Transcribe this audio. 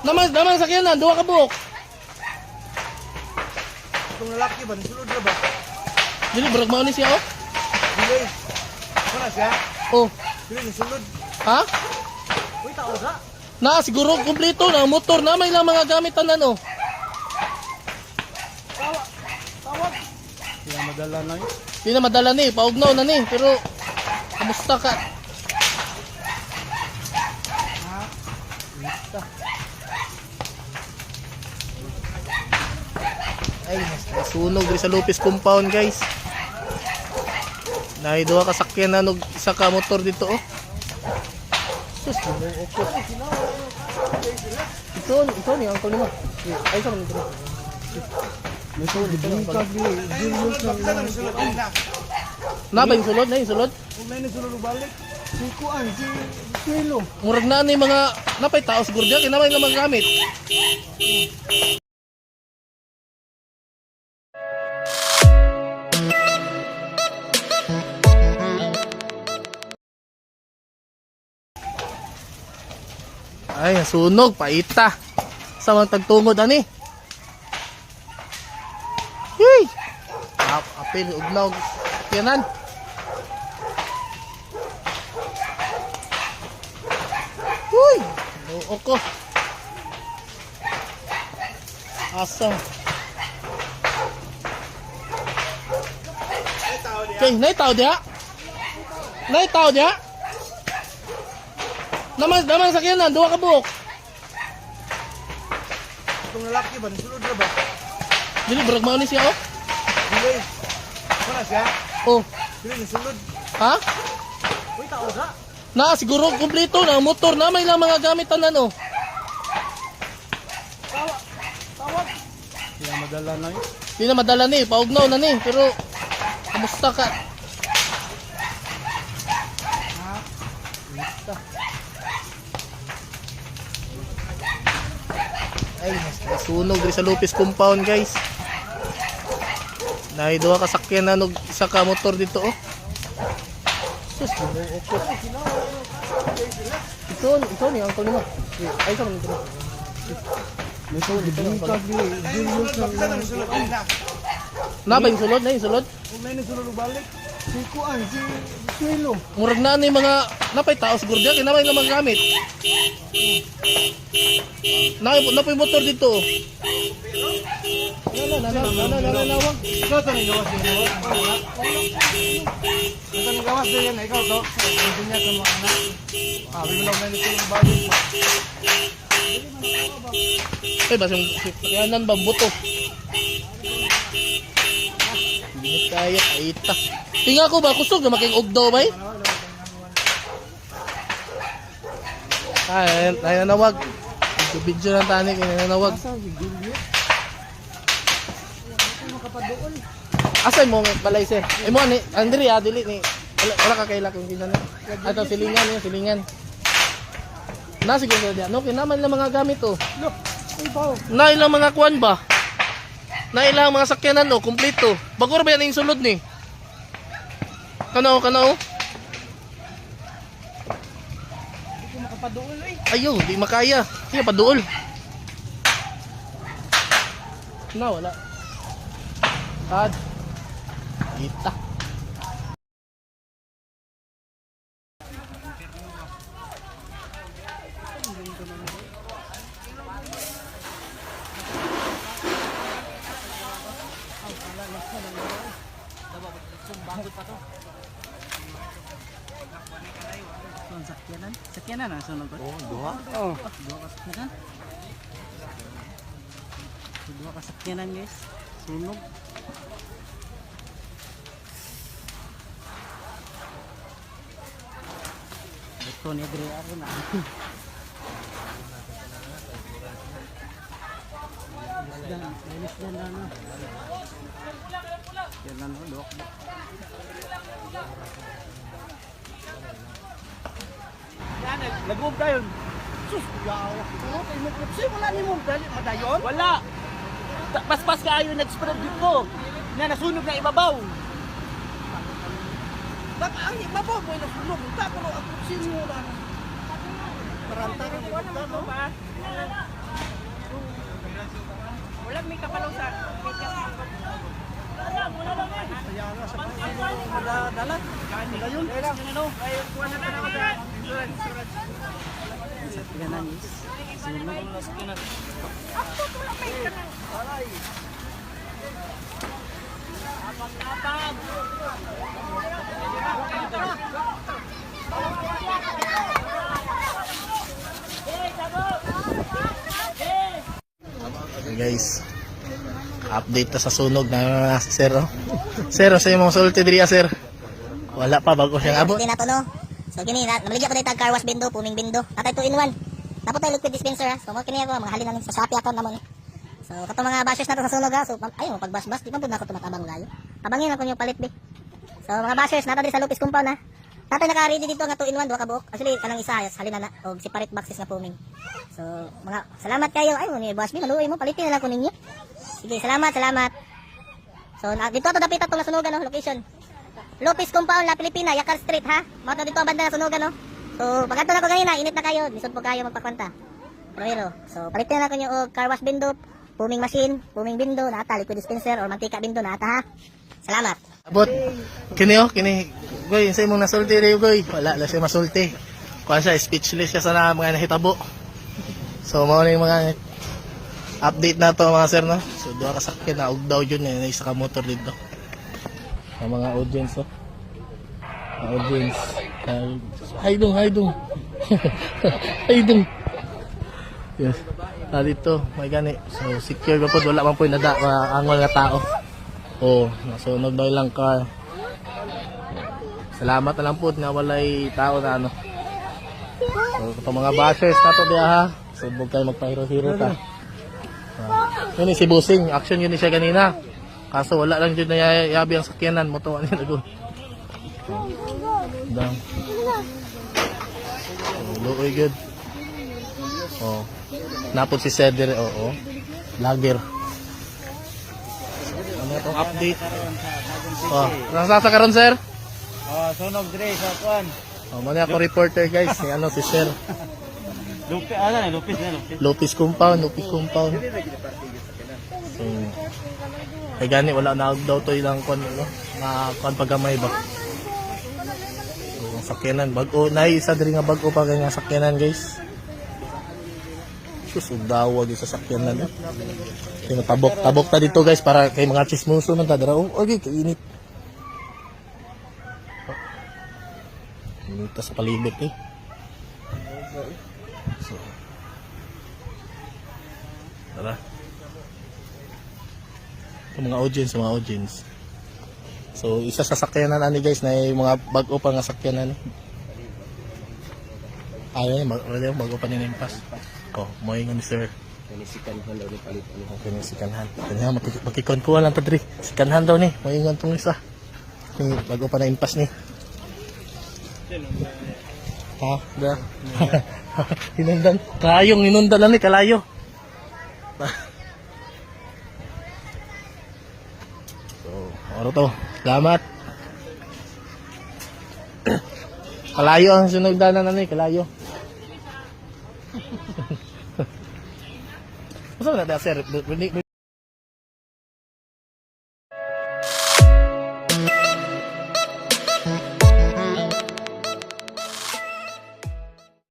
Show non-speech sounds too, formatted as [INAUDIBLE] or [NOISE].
Naman, naman sa sakyanan, duha ka buok. Itong lalaki ba, nasulod na ba? Dili, brag mao ni siya, oh. Dili. Wala siya? Oh, Dili, nasulod. ha? Uy, tao sa? Na, siguro, kumpleto na, motor na, may lang mga gamit tanan, oh. Tawa. Tawag. Kaya madala na yun. Di na madala ni, paugnaw na ni, pero, kamusta ka? Ay, nasunog rin sa Lopez compound, guys. Dahil duha ka sakyan na nog isa ka motor dito, oh. Sus, buong oko. Ito, ito ni uncle mo. Ay, sa nito. Na na. Na ba yung sulod? Na yung sulod? Kung may nasulod balik, si Kuan, si Suelo. Murag na ni mga napay tao siguro diyan kinamay na mga. Ay, sunog, paita. Sa mga tagtungod ani. Hey! Ap apil ugnaw yanan. Uy! Oo ko. Asa? Okay, nay tao dia. Nay tao dia. Naman, naman sa sakyanan, duha ka buok. Itong lalaki ba, nasulod na ba? Dili, brag mao ni siya, oh. Dili. Wala siya? Oh, Dili, nasulod. ha? Uy, tao sa? Na, siguro, kumpleto na, motor na, may lang mga gamit tanan, oh. Tawa. Tawag. Kaya madala na yun. Di na madala ni, paugnaw na ni, pero, kamusta ka? Ay, nasunog rin sa Lopez compound, guys. Dahil duha ka sakyan na nog isa ka motor dito, oh. Sus, buong oko. Ito, ito ni uncle mo. Ay, sa nito. Ito, di ka, di. Na lang. Nasulod na. Ba yung sulod? Na yung sulod? May nasulod balik, si Kuan, si Suelo. Murag na ni mga napay tao siguro diyan kinamay na mga gamit. Na napay motor dito. Wala na na na na na na wag. Ikaw ito na gawas din. Ito na gawas din. Ikaw to. Ito niya ito mga anak. Ah, bigla lang may nasulod balik. Ay ba yung yanan ba buto. Hindi kaya kaita. Tinga ko ba kusog na making ugdaw ba? Ay, ay nanawag. Video ng tani kay nanawag. Asay mo balay sir? Ay mo ni Andre ah dili ni wala, wala ka kay lakong kinana. Ato silingan niya silingan. Na siguro diyan. No kinaman lang mga gamit oh. Look, ay bao. Na ilang mga kuan ba? Na ilang mga sakyanan no, kumpleto. Bagor ba yan yung sulod ni? Kanaw, kanaw. Hindi makapaduol eh. Ayo, di makaya. Sige pa duol. Na wala. Tad. Kita. Sakyanan? Sakyanan ang sunod ko? Oh, duha. Oh. Dua ka sakyanan? Ka guys. Sunog. Ito ni Adri ako [LAUGHS] na. Linis na ano. Yan lang ho, dok. Nag-move dayon. Sus, yawa. Ano okay, mag-move. Wala ni move dali madayon? Wala. Paspas ka ayon nag-spread dito. Na nasunog na ibabaw. Bak ang ibabaw mo nasunog. Takulo ang kupsin mo na. Paranta ka mo ka no? Wala may kapalaw Dalat. Dayon. Dayon. Dayon. Dayon. Dayon. Dayon. Dayon. Dayon kuha na na ako sa insurance. Guys, update ta sa sunog na si Sir. Oh. [LAUGHS] Sir, sa mga sulti diri ah, sir. Wala pa bago siyang abot. Na to. So kini na namaligya pa tayo tag car wash bindo, puming bindo. Natay 2 in 1. Tapos tayo liquid dispenser ha. So mo kini ako mga halin na sa Shopee account namon. So kato mga bashers na to sa sunog ha. So ayun pag bas-bas di man pud na ako tumatabang layo. Tabangin ako yung palit be. So mga bashers nata di sa Lupis compound ha. Tatay naka-ready dito nga 2 in 1 duha ka buok. Actually kanang isa hayas halin na na og separate boxes nga puming. So mga salamat kayo. Ay ni boss bi maluoy mo palitin na lang ko ninyo. Sige, salamat, salamat. So na, dito to dapita tong nasunugan no, location. Lopez Compound, La Pilipina, Yakar Street, ha? Mga to dito ang banda na sunugan, no? So, pagkanto na ko ganina, init na kayo, lisod po kayo magpakwanta. Pero, so, palitin na ko yung og car wash bindo, puming machine, puming bindo, nata, liquid dispenser, or mantika bindo, nata, ha? Salamat. Abot. Kini oh, kini. Goy, sa imong nasulti rin goy. Wala la siya masulti. Kuha siya, speechless siya sa na mga nahitabo. So, mao na yung mga update na to mga sir, no? So, duha ka sakyan na ugdaw yun, eh, na isa ka motor dito. Ang mga audience, oh. Mga audience. Ay- Hay dong, hay dong. [LAUGHS] hay dong. Yes. Ah, dito, may gani. So, secure ba po? Wala man po yung nada, mga angol nga tao. Oh, nasunog daw ilang car. Salamat na lang po nga walay tao na ano. So, ito mga bashers na to diya ha. Subog kayo magpahiro-hiro ta. Ah. Yun si Busing, action yun eh siya kanina. Kaso wala lang dyan na yabi ang sakyanan yun ako? Dang. Oh, looy good. Oh. Napod si Cedric, oo. Lager. Ano itong update? Oh, nasa sa karon sir? Oh, sunog dire sa kuan. Oh, mali ako reporter guys, si ano si Sir. Lupi, ano na, lupis na, lupis. Lopez Compound, Lopez Compound. So, kay gani wala na daw to ilang kon ano, na kon pagamay ba. So, ang sakyanan bago na isa diri nga bago pa kanya sakyanan guys. Sus, udawa gyud sa sakyanan. Eh. Kaya tabok ta dito guys para kay mga chismoso man ta dara. Oh, okay, kainit. Init sa palibot eh. So, tara. Ito mga audience, mga audience. So, isa sa sakyanan ani guys na yung mga bago pa nga sakyanan. Ayaw, mag ayaw, bago pa nila yung pass. Oh, mo yung ni sir. Kanisikanhan daw ni palit ano. Okay, ni si Kanhan. Kanya, makikon ko lang to diri. Si Kanhan daw ni, mo yung tong isa. Yung bago pa na impas ni. Ha? Da. Hinundan. [LAUGHS] Kayong hinundan lang ni kalayo. [LAUGHS] so, ano to? Salamat. Kalayo ang sunugdanan na ni, kalayo. [LAUGHS] Masa na da sir?